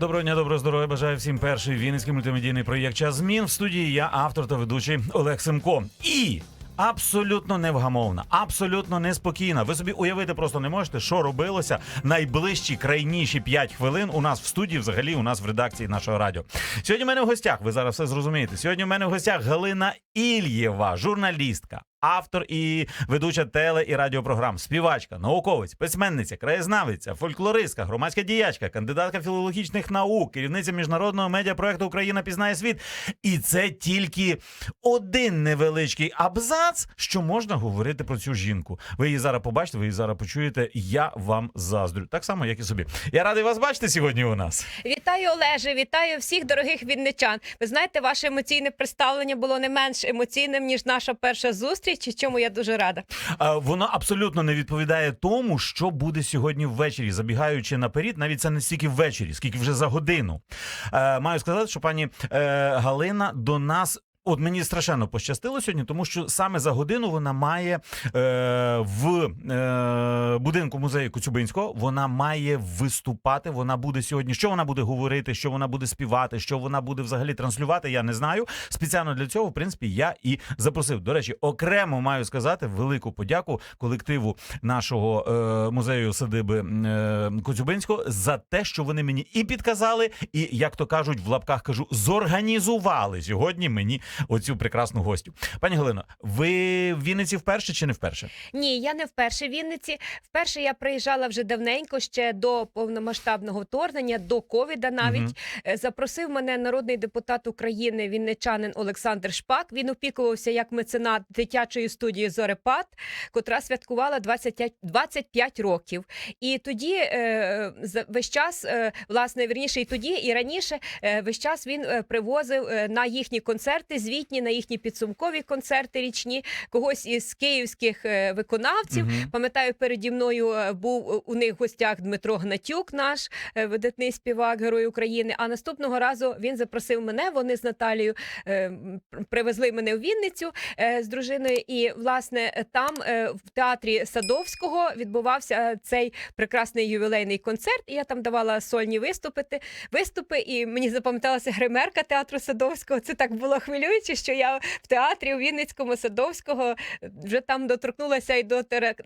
Доброго дня, доброго здоров'я. Бажаю всім перший вінницький мультимедійний проєкт «Час змін. В студії я автор та ведучий Олег Семко. І абсолютно невгамовна, абсолютно неспокійна. Ви собі уявити просто не можете, що робилося найближчі крайніші 5 хвилин у нас в студії, взагалі у нас в редакції нашого радіо. Сьогодні в мене в гостях. Ви зараз все зрозумієте. Сьогодні в мене в гостях Галина Ільєва, журналістка. Автор і ведуча теле і радіопрограм, співачка, науковець, письменниця, краєзнавиця, фольклористка, громадська діячка, кандидатка філологічних наук, керівниця міжнародного медіапроекту Україна пізнає світ. І це тільки один невеличкий абзац, що можна говорити про цю жінку. Ви її зараз побачите, ви її зараз почуєте. Я вам заздрю. Так само, як і собі. Я радий вас бачити сьогодні. У нас Вітаю, Олеже, вітаю всіх дорогих вінничан. Ви знаєте, ваше емоційне представлення було не менш емоційним ніж наша перша зустріч, і чому я дуже рада. А, Воно абсолютно не відповідає тому, що буде сьогодні ввечері. Забігаючи наперед, навіть це не стільки ввечері, скільки вже за годину. Е, маю сказати, що пані е, Галина до нас. От мені страшенно пощастило сьогодні, тому що саме за годину вона має е, в е, будинку музею Коцюбинського. Вона має виступати. Вона буде сьогодні. Що вона буде говорити, що вона буде співати, що вона буде взагалі транслювати. Я не знаю. Спеціально для цього, в принципі, я і запросив. До речі, окремо маю сказати велику подяку колективу нашого е, музею садиби е, Коцюбинського за те, що вони мені і підказали, і як то кажуть, в лапках кажу, зорганізували сьогодні мені оцю прекрасну гостю. Пані Галино, ви в Вінниці вперше чи не вперше? Ні, я не вперше в Вінниці. Вперше я приїжджала вже давненько, ще до повномасштабного вторгнення, до ковіда навіть. Е, Запросив мене народний депутат України, вінничанин Олександр Шпак. Він опікувався як меценат дитячої студії Зорепад, котра святкувала 25, 25 років. І тоді е, весь час, е, власне, вірніше, і тоді, і раніше е, весь час він е, привозив е, на їхні концерти, звітні, на їхні підсумкові концерти річні, когось із київських е, виконавців. Мгм. Пам'ятаю, переді мною е, був у них в гостях Дмитро Гнатюк, наш е, видатний співак, герой України. А наступного разу він запросив мене. Вони з Наталією привезли мене в Вінницю з дружиною. І власне там в театрі Садовського відбувався цей прекрасний ювілейний концерт. І я там давала сольні виступити виступи. І мені запам'яталася гримерка театру Садовського. Це так було хвилююче, що я в театрі у Вінницькому Садовського вже там доторкнулася і до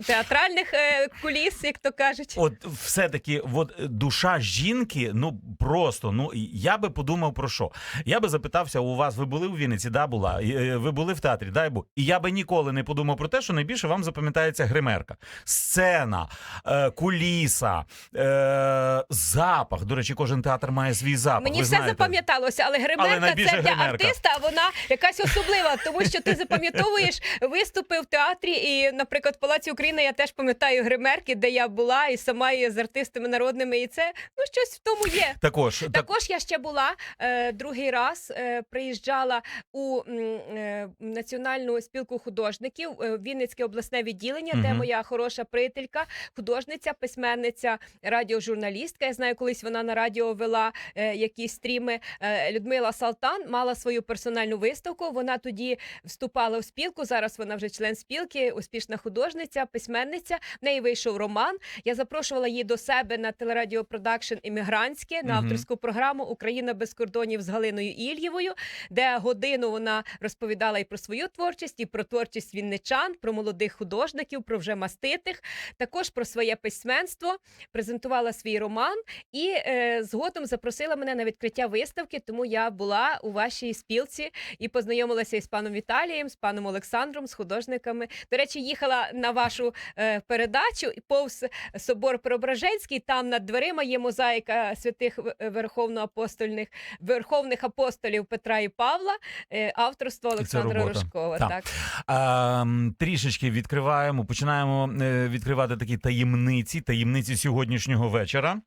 театральних е, куліс, як то кажуть. От все-таки, от е, душа жінки, ну просто ну я би подумав про що. Я би запитався у вас, ви були у Вінниці, да, була? Е, Ви були в театрі, дай бу. І я би ніколи не подумав про те, що найбільше вам запам'ятається гримерка. Сцена, е, куліса, е, запах. До речі, кожен театр має свій запах. Мені ви все запам'яталося, але гримерка найбільше це для гримерка. артиста. Вона якась особлива, тому що ти запам'ятовуєш виступи в театрі. І, наприклад, в Палаці України я теж пам'ятаю гримерки, де я була, і сама і з артистами народними. І це ну щось в тому є. Також так, Також я ще була е, другий раз. Е, приїжджала у е, національну спілку художників е, Вінницьке обласне відділення, де моя хороша приятелька, художниця, письменниця, радіожурналістка. Я знаю, колись вона на радіо вела е, якісь стріми. Е, Людмила Салтан мала свою персональну виставку. Вона тоді вступала в спілку. Зараз вона вже член спілки, успішна художниця, письменниця. В неї вийшов роман. Я запрошувала її до себе на телерадіопродакшн іммігрантське на авторську програму Україна без кордонів з Галиною Ільєвою, де годину вона розповідала і про свою творчість, і про творчість вінничан, про молодих художників, про вже маститих, також про своє письменство, презентувала свій роман і е, згодом запросила мене на відкриття виставки. Тому я була у вашій спілці і познайомилася із паном Віталієм, з паном Олександром, з художниками. До речі, їхала на вашу е, передачу і повз собор Преображенський. Там над дверима є мозаїка святих верховноапостольних верховних апостолів Петра і Павла, е, авторство Олександра. Рожкова. Так. Так. А, трішечки відкриваємо, починаємо е, відкривати такі таємниці, таємниці сьогоднішнього вечора.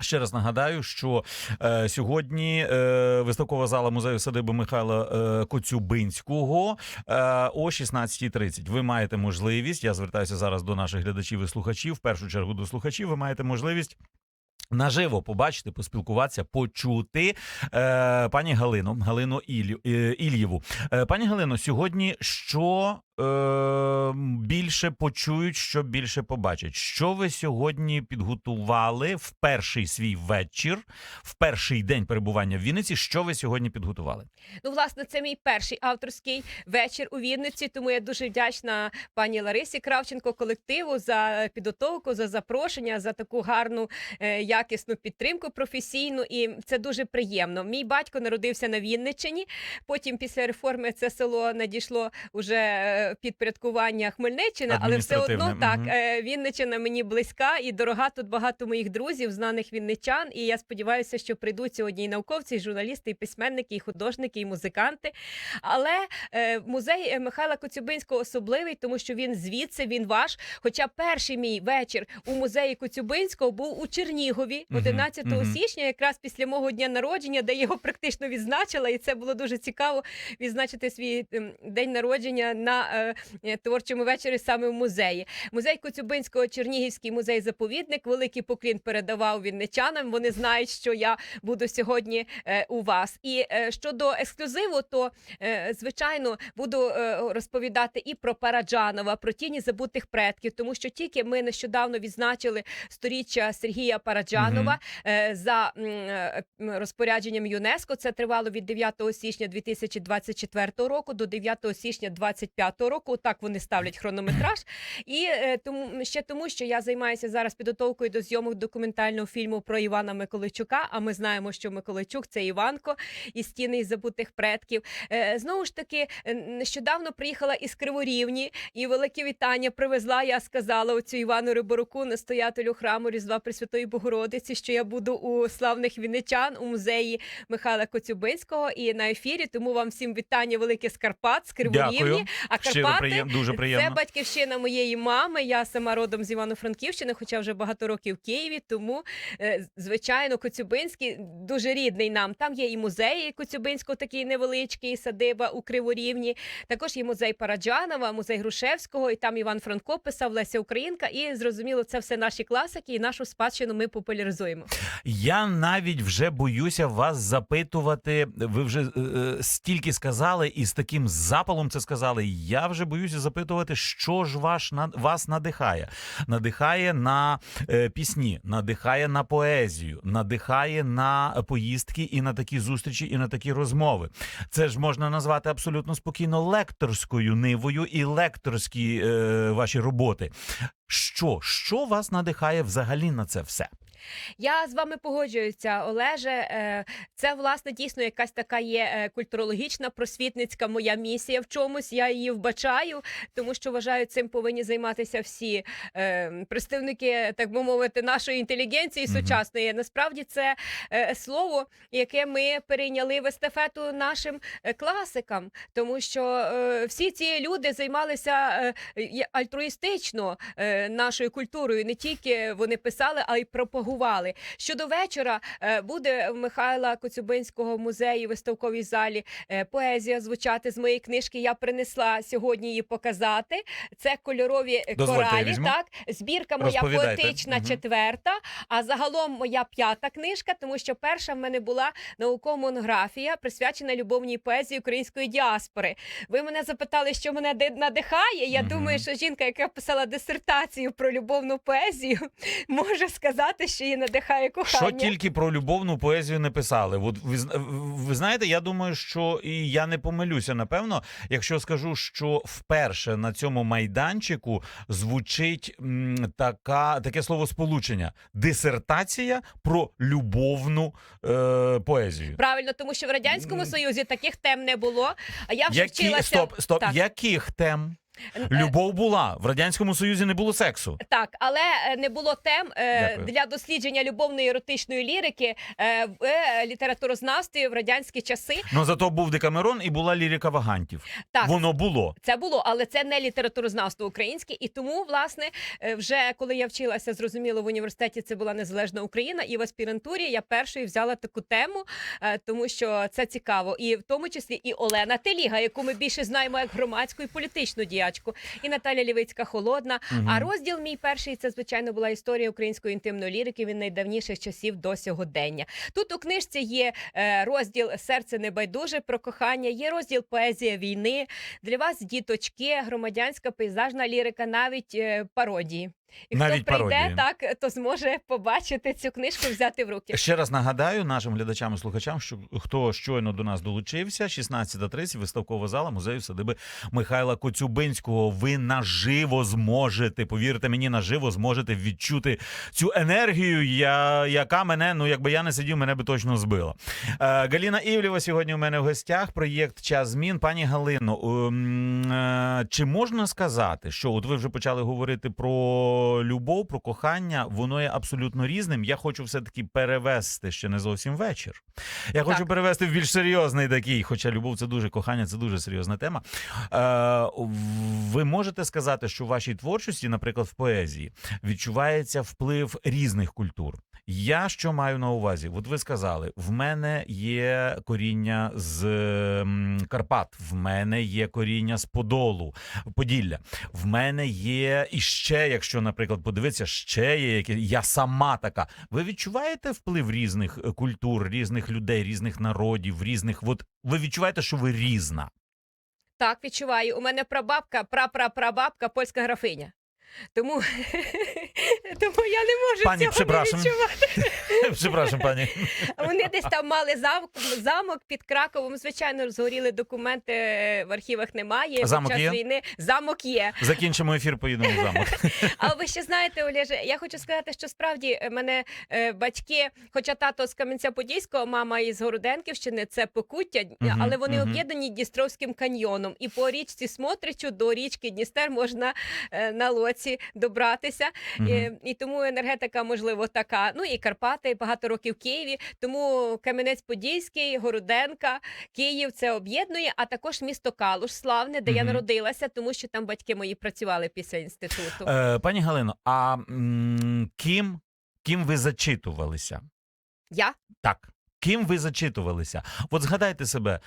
Ще раз нагадаю, що е, сьогодні е, виставкова зала музею садиби Михайла е, Коцюбинського е, о 16.30. Ви маєте можливість. Я звертаюся зараз до наших глядачів і слухачів. В першу чергу до слухачів. Ви маєте можливість. Наживо побачити, поспілкуватися, почути е, пані Галину, Галину Ілю, е, Ільєву. Е, пані Галино, сьогодні що е, більше почують, що більше побачать. Що ви сьогодні підготували в перший свій вечір, в перший день перебування в Вінниці? Що ви сьогодні підготували? Ну, власне, це мій перший авторський вечір у Вінниці. Тому я дуже вдячна пані Ларисі Кравченко, колективу за підготовку, за запрошення, за таку гарну е, якісну підтримку професійну. І це дуже приємно. Мій батько народився на Вінниччині. Потім, після реформи, це село надійшло уже е, підпорядкування Хмельниччини, але все одно так е, Вінниччина мені близька і дорога. Тут багато моїх друзів, знаних вінничан. І я сподіваюся, що прийдуть сьогодні і науковці, і журналісти, і письменники, і художники, і музиканти. Але е, музей е, Михайла Коцюбинського особливий, тому що він звідси, він ваш. Хоча перший мій вечір у музеї Коцюбинського був у Чернігові, Мгм, 11 мгм. січня, якраз після мого дня народження, де його практично відзначила, і це було дуже цікаво відзначити свій ем, день народження на е, е, творчому вечорі саме в музеї. Музей Коцюбинського, Чернігівський музей заповідник. Великий поклін передавав вінничанам. Вони знають, що я буду сьогодні е, у вас. І щодо ексклюзиву, то звичайно буду розповідати і про Параджанова, про тіні забутих предків, тому що тільки ми нещодавно відзначили сторіччя Сергія Параджанова е, за розпорядженням ЮНЕСКО. Це тривало від 9 січня 2024 року до 9 січня 2025 року. Так вони ставлять хронометраж. І е, тому ще тому, що я займаюся зараз підготовкою до зйомок документального фільму про Івана Миколайчука. А ми знаємо, що Миколайчук це Іванко із стіни із забутих предків. Е, знову ж таки, е, нещодавно приїхала із Криворівні і велике вітання привезла. Я сказала оцю Івану Риборуку, настоятелю храму Різдва Пресвятої Богородиці, що я буду у славних вінничан у музеї Михайла Коцюбинського і на ефірі. Тому вам всім вітання велике з Карпат, з Криворівні. Дякую. А Щиро приєм, дуже це батьківщина моєї мами. Я сама родом з Івано-Франківщини, хоча вже багато років в Києві. Тому, е, звичайно, Коцюбинський дуже рідний нам. Там є і музей Коцюбинського, такий невеличкий, і садиба у Криворівні. Також є музей Параджанова, музей Грушевського, і там Іван Франко писав Леся Українка. І зрозуміло, це все наші класики, і нашу спадщину ми популяризуємо. Я навіть вже боюся вас запитувати. Ви вже е, е, стільки сказали і з таким запалом це сказали. Я вже боюся запитувати, що ж ваш вас надихає. Надихає на е, пісні, надихає на поезію, надихає на поїздки і на такі зустрічі, і на такі розмови. Це ж можна назвати абсолютно спокійно лекторською нивою і лекторські е, ваші роботи. Що, що вас надихає взагалі на це все? Я з вами погоджуюся, Олеже. Е, Це власне дійсно якась така є е, культурологічна просвітницька моя місія в чомусь. Я її вбачаю, тому що вважаю, цим повинні займатися всі е, представники, так би мовити, нашої інтелігенції сучасної. Насправді це слово, яке ми перейняли в естафету нашим класикам, тому що всі ці люди займалися альтруїстично нашою культурою. Не тільки вони писали, а й пропагували. Щодо вечора е, буде в Михайла Коцюбинського музеї виставковій залі е, поезія звучати з моєї книжки. Я принесла сьогодні її показати. Це кольорові е, Дозвольте, коралі. Так, збірка моя поетична, Мгм. четверта. А загалом моя п'ята книжка, тому що перша в мене була наукова монографія, присвячена любовній поезії української діаспори. Ви мене запитали, що мене надихає. Я Мгм. думаю, що жінка, яка писала дисертацію про любовну поезію, може сказати, що її надихає кохання. Що тільки про любовну поезію не писали. От ви, ви знаєте, я думаю, що і я не помилюся, напевно, якщо скажу, що вперше на цьому майданчику звучить м, така, таке словосполучення дисертація про любовну е, поезію. Правильно, тому що в радянському союзі таких тем не було. А я вже Які, вчилася стоп, стоп, Так. яких тем? Е, Любов була в радянському союзі не було сексу. Так, але е, не було тем е, Дякую. для дослідження любовної еротичної лірики е, в е, літературознавстві в радянські часи. Ну зато був Декамерон і була лірика вагантів. Так, Воно було. Це було, але це не літературознавство українське. І тому, власне, е, вже коли я вчилася, зрозуміло, в університеті це була незалежна Україна, і в аспірантурі я першою взяла таку тему, е, тому що це цікаво. І в тому числі і Олена Теліга, яку ми більше знаємо як громадську і політичну діячку. Співачку, і Наталя Лівицька холодна. Угу. А розділ мій перший це звичайно була історія української інтимної лірики від найдавніших часів до сьогодення. Тут у книжці є е, розділ Серце небайдуже про кохання, є розділ поезія війни. Для вас діточки, громадянська пейзажна лірика, навіть е, пародії. І Навіть хто прийде, пародії. так то зможе побачити цю книжку, взяти в руки. Ще раз нагадаю нашим глядачам і слухачам, що хто щойно до нас долучився, 16.30, виставкова зала музею садиби Михайла Коцюбинського. Ви наживо зможете, повірте мені, наживо зможете відчути цю енергію, я, яка мене, ну якби я не сидів, мене би точно збила. Е, Галіна Івлєва сьогодні у мене в гостях. Проєкт час змін. Пані Галино, ем, е, чи можна сказати, що от ви вже почали говорити про любов, про кохання, воно є абсолютно різним. Я хочу все-таки перевести ще не зовсім вечір. Я хочу перевести в більш серйозний такий, хоча любов це дуже кохання, це дуже серйозна тема. Е, ви можете сказати, що в вашій творчості, наприклад, в поезії, відчувається вплив різних культур. Я що маю на увазі? От ви сказали, в мене є коріння з Карпат, в мене є коріння з Подолу, Поділля. В мене є і ще, якщо, наприклад, подивитися, ще є які я сама така. Ви відчуваєте вплив різних е, культур, різних людей, різних народів, різних. От ви відчуваєте, що ви різна. Так, відчуваю. У мене прабабка, прапрапрабабка, польська графиня. Тому, тому я не можу Пані, цього не прzepraszam. відчувати. Пані. Вони десь там мали замок, замок під Краковом. Звичайно, згоріли документи в архівах немає. Під Замок час є? війни замок є. Закінчимо ефір, поїдемо в замок. А ви ще знаєте, Олеже, я хочу сказати, що справді е, мене е, батьки, хоча тато з Кам'янця-Подільського, мама із Городенківщини, це Покуття, Мгм, але вони мгм. об'єднані Дністровським каньйоном. І по річці Смотричу до річки Дністер можна е, на лоці добратися. Мгм. І, і тому енергетика, можливо, така. Ну і Карпати, багато років в Києві. Тому Кам'янець-Подільський, Городенка, Київ це об'єднує, а також місто Калуш, славне, де я народилася, тому що там батьки мої працювали після інституту. Е, пані Галино, а м, ким, ким ви зачитувалися? Я Так. Ким ви зачитувалися? От згадайте себе, е,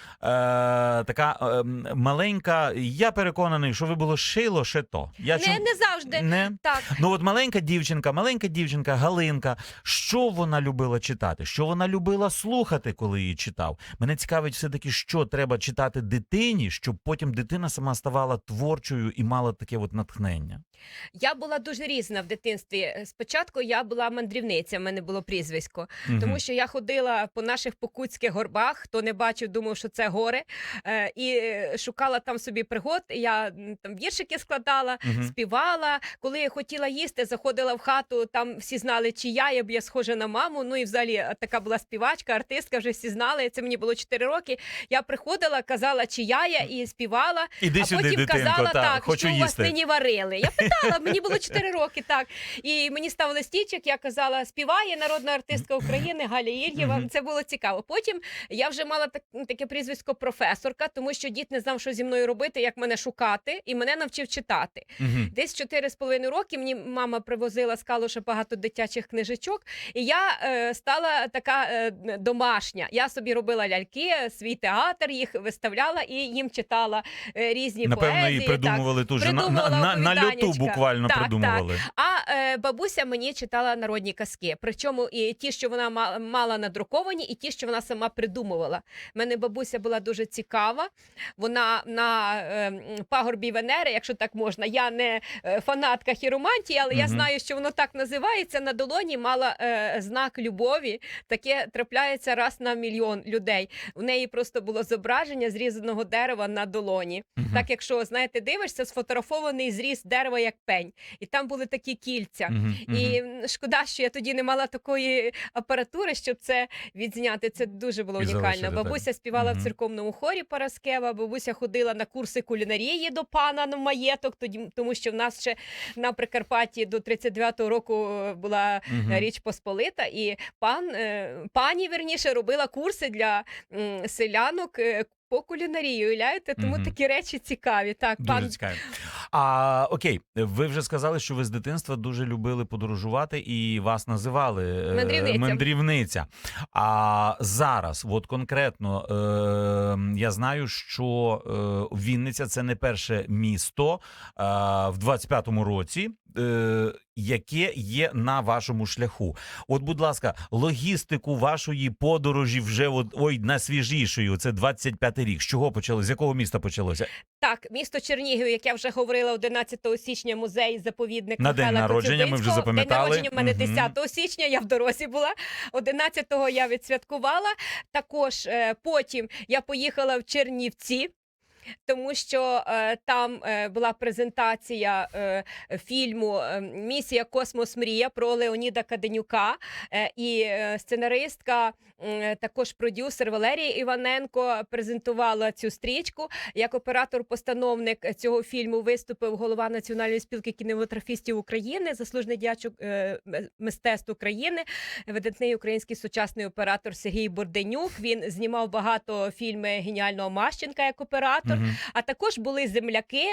така е, маленька. Я переконаний, що ви було шило ще то. Я не, чом- не завжди. не Так, Ну от маленька дівчинка, маленька дівчинка Галинка. Що вона любила читати? Що вона любила слухати, коли її читав? Мене цікавить все таки, що треба читати дитині, щоб потім дитина сама ставала творчою і мала таке от натхнення. я була дуже різна в дитинстві. Спочатку я була мандрівниця, в мене було прізвисько, Мгм. тому що я ходила по наших покутських горбах. Хто не бачив, думав, що це гори, е, і е, шукала там собі пригод. Я там віршики складала. Мгм. Співала, коли я хотіла їсти, заходила в хату. Там всі знали, чи я, я б я схожа на маму. Ну і взагалі е, така була співачка, артистка, вже всі знали. Це мені було 4 роки. Я приходила, казала, чи я я, і співала. Іди а сюди, потім дитинко, казала та, так, хочу що у вас їсти. нині варили. Я питала, мені було 4 роки, так. І мені ставили стічок, я казала, співає народна артистка України Галя Ільєва. Це було цікаво. Потім я вже мала так, таке прізвисько професорка, тому що дід не знав, що зі мною робити, як мене шукати, і мене навчив читати. Мгм. Десь 4,5 роки мені мама привозила з Калуша багато дитячих книжечок, і я е, стала така е, домашня. Я собі робила ляльки, свій театр, їх виставляла і їм читала е, різні Напевно, поезії. і так. придумували тут же на, на, на, на льоту буквально Так, придумували. А е, бабуся мені читала народні казки. Причому і ті, що вона ма- мала надруковані, і ті, що вона сама придумувала. У мене бабуся була дуже цікава. Вона на е, пагорбі Венери, якщо так можна. Я не е, фанатка хіромантії, але я знаю, що воно так називається. На долоні мала е, знак любові. Таке трапляється раз на мільйон людей. У неї просто було зображення зрізаного дерева на долоні. Мгм. Так, якщо знаєте, дивишся, сфотографований зріз дерева як пень, і там були такі кільця. Мгм, І шкода, що я тоді не мала такої апаратури, щоб це відзняти. Це дуже було І унікально. залишити, так. Бабуся співала Мгм. в церковному хорі Параскева. Бабуся ходила на курси кулінарії до пана на маєток, тоді тому що в нас ще на Прикарпатті до 39-го року е, була Мгм. Річ Посполита, і пан е, пані верніше робила курси для селянок. е, По кулінарії, уявляєте? Тому Мгм. такі речі цікаві. Так, Дуже пан цікаво. А окей, ви вже сказали, що ви з дитинства дуже любили подорожувати і вас називали е, Мандрівниця. мандрівниця. А зараз, от конкретно, е, я знаю, що е, Вінниця це не перше місто е, в 25-му році. Е, яке є на вашому шляху, от, будь ласка, логістику вашої подорожі вже от ой найсвіжішою. Це 25-й рік. З чого почалося? З якого міста почалося? Так, місто Чернігів, як я вже говорила, 11 січня музей заповідник На день народження ми вже запам'ятали. День народження в мене 10 січня. Я в дорозі була. 11-го я відсвяткувала. Також е, потім я поїхала в Чернівці. Тому що е, там е, була презентація е, фільму е, Місія Космос Мрія про Леоніда Каденюка е, і е, сценаристка, м, також продюсер Валерія Іваненко презентувала цю стрічку. Як оператор-постановник цього фільму виступив голова Національної спілки кінематографістів України, заслужений діяч е, мистецтв України, видатний український сучасний оператор Сергій Борденюк. Він знімав багато фільми геніального Мащенка як оператор. Мгм. А також були земляки,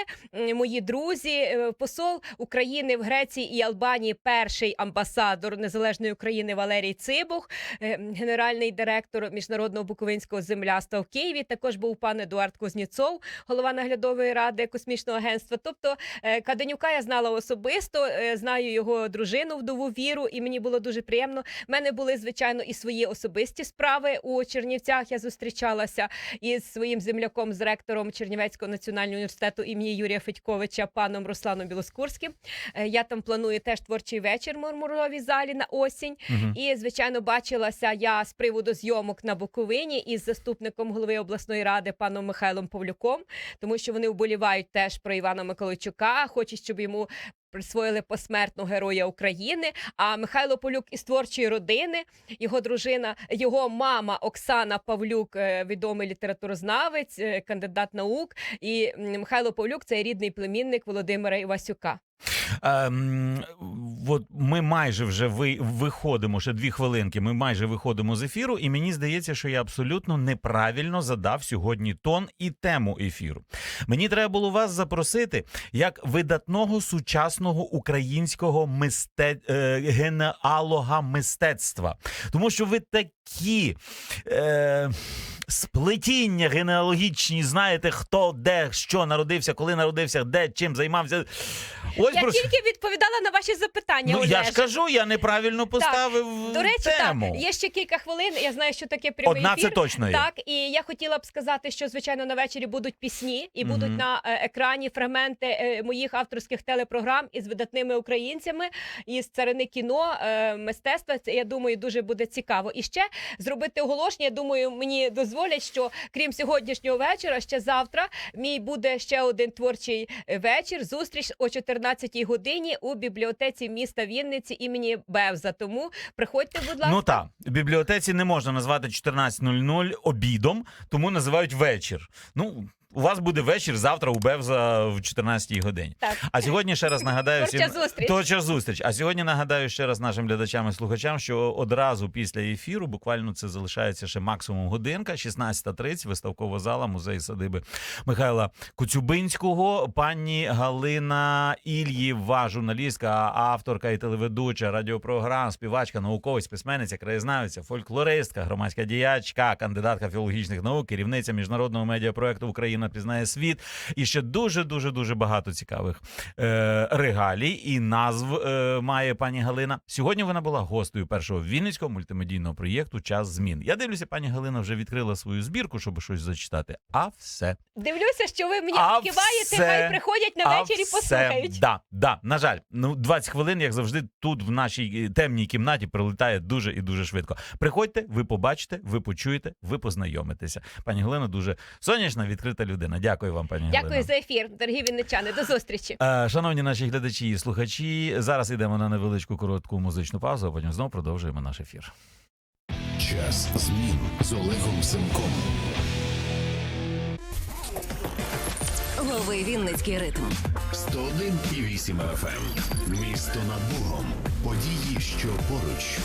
мої друзі, е, посол України в Греції і Албанії, перший амбасадор незалежної України Валерій Цибух, е, генеральний директор міжнародного буковинського земляства в Києві. Також був пан Едуард Кузнєцов, голова наглядової ради космічного агентства. Тобто е, Каденюка я знала особисто, знаю його дружину вдову віру, і мені було дуже приємно. У мене були звичайно і свої особисті справи у Чернівцях. Я зустрічалася із своїм земляком з ректором Чернівецького національного університету імені Юрія Федьковича, паном Русланом Білоскурським. Е, Я там планую теж творчий вечір в Мармуровій залі на осінь. Угу. І звичайно бачилася я з приводу зйомок на Буковині із заступником голови обласної ради паном Михайлом Павлюком, тому що вони вболівають теж про Івана Миколайчука, хочуть, щоб йому. Присвоїли посмертно героя України. А Михайло Полюк із творчої родини, його дружина, його мама Оксана Павлюк, е, відомий літературознавець, е, кандидат наук. І Михайло Павлюк це рідний племінник Володимира Івасюка. Ем, от ми майже вже ви, виходимо ще дві хвилинки. Ми майже виходимо з ефіру, і мені здається, що я абсолютно неправильно задав сьогодні тон і тему ефіру. Мені треба було вас запросити як видатного сучасного українського мисте... е, генеалога мистецтва, тому що ви такі. Е... Сплетіння генеалогічні, знаєте, хто де що народився, коли народився, де чим займався. Ось Я про тільки відповідала на ваші запитання. Ну, я ж кажу, я неправильно поставив До речі, тему. так є ще кілька хвилин. Я знаю, що таке прямий Одна ефір. це точно є. Так, і я хотіла б сказати, що звичайно на вечорі будуть пісні, і будуть Мгм. на е, екрані фрагменти е, моїх авторських телепрограм із видатними українцями із царини кіно е, мистецтва. Це я думаю, дуже буде цікаво. І ще зробити оголошення. Я думаю, мені дозволять, що крім сьогоднішнього вечора, ще завтра мій буде ще один творчий вечір. Зустріч о 14-й годині у бібліотеці міста Вінниці імені Бевза. Тому приходьте, будь ласка. Ну так, в бібліотеці не можна назвати 14.00 обідом, тому називають вечір. Ну, у вас буде вечір завтра у Бевза в 14 годині. Так. А сьогодні ще раз нагадаю Творча зустріч. Творча зустріч. А сьогодні нагадаю ще раз нашим глядачам і слухачам, що одразу після ефіру, буквально це залишається ще максимум годинка, 16.30, виставкова зала, музей садиби Михайла Коцюбинського. Пані Галина Ільєва, журналістка, авторка і телеведуча радіопрограм, співачка, науковець, письменниця, краєзнавиця, фольклористка, громадська діячка, кандидатка філологічних наук, керівниця міжнародного медіапроекту Україна пізнає світ. І ще дуже дуже дуже багато цікавих е, регалій і назв е, має пані Галина. Сьогодні вона була гостею першого вінницького мультимедійного проєкту Час змін. Я дивлюся, пані Галина вже відкрила свою збірку, щоб щось зачитати. А все Дивлюся, що ви мені А киваєте, все- хай приходять на а вечір і все, послухають. Да, да. На жаль, ну 20 хвилин, як завжди, тут в нашій е, темній кімнаті пролітає дуже і дуже швидко. Приходьте, ви побачите, ви почуєте, ви познайомитеся. Пані Галина дуже сонячна, відкрита людина. Дякую вам, пані Дякую Галина. за ефір, дорогі вінничани. До зустрічі. Е, Шановні наші глядачі і слухачі, зараз йдемо на невеличку коротку музичну паузу, а потім знову продовжуємо наш ефір. Час змін з Олегом Семком. Лови Вінницький ритм. 101,8 FM. Місто над Богом. Події, що поруч.